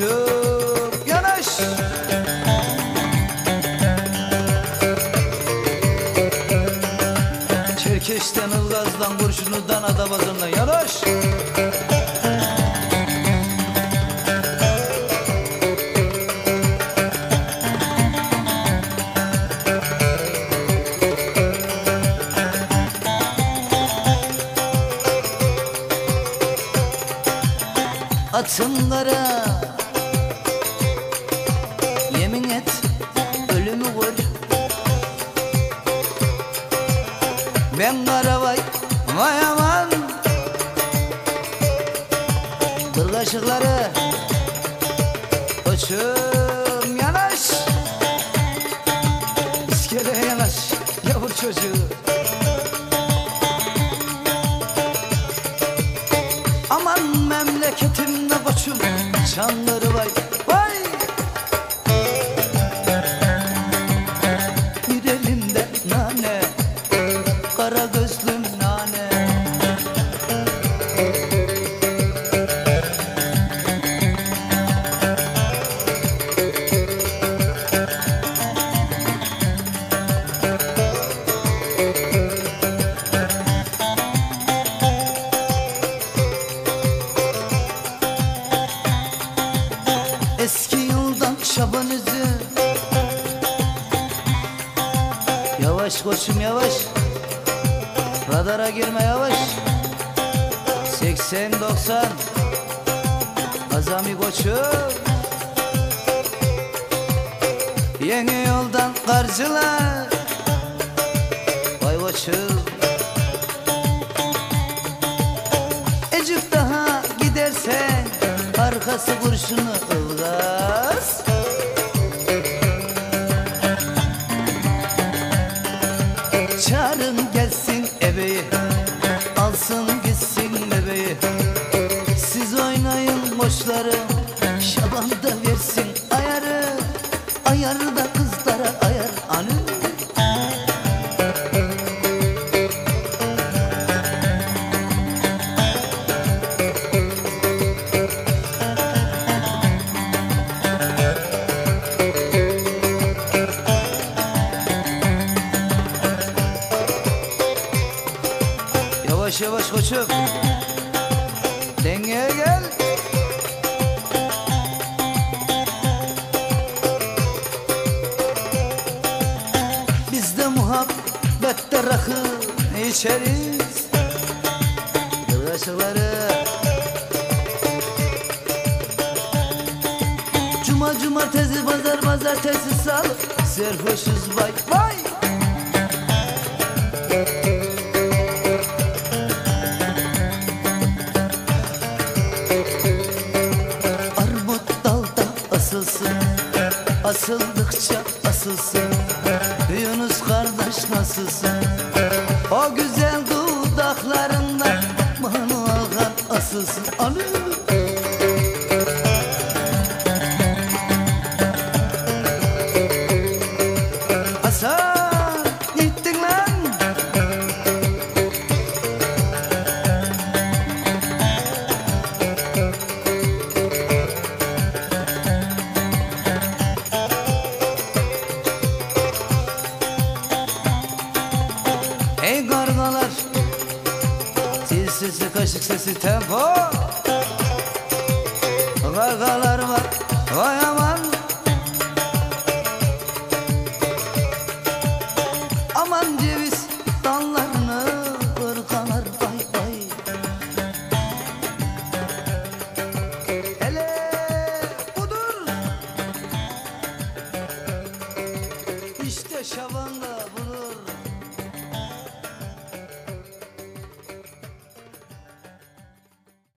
koçum yanaş. Çerkeşten Ilgaz'dan Kurşunlu'dan Adabazı'ndan yanaş. Atınlara vay aman Kırgaşıkları Koçum yanaş. İskeleye yanaş yavur çocuğu. Aman memleketimde koçum Çanları vay Eski yoldan şaban üzü. Yavaş koçum yavaş. Radara girme yavaş. 80-90 Azami koçum. Yeni yoldan karşılar Vay koçum Arkası kurşunu ılgaz Çağırın gelsin ebeyi Alsın gitsin bebeği. Siz oynayın boşları Yavaş yavaş koçum. Dengeye gel. Biz de muhabbette rakı içeriz? Yıldaşıkları Cuma cumartesi pazar pazartesi salı. Serhoşuz vay vay Asıldıkça asılsın. Yunus kardeş nasılsın? O güzel dudaklarında Manu ağam asılsın. Anı sesi kaşık sesi tempo. Kargalar var vay aman. Aman ceviz dallarını ırgalar vay vay Hele budur. İşte şabanla bulur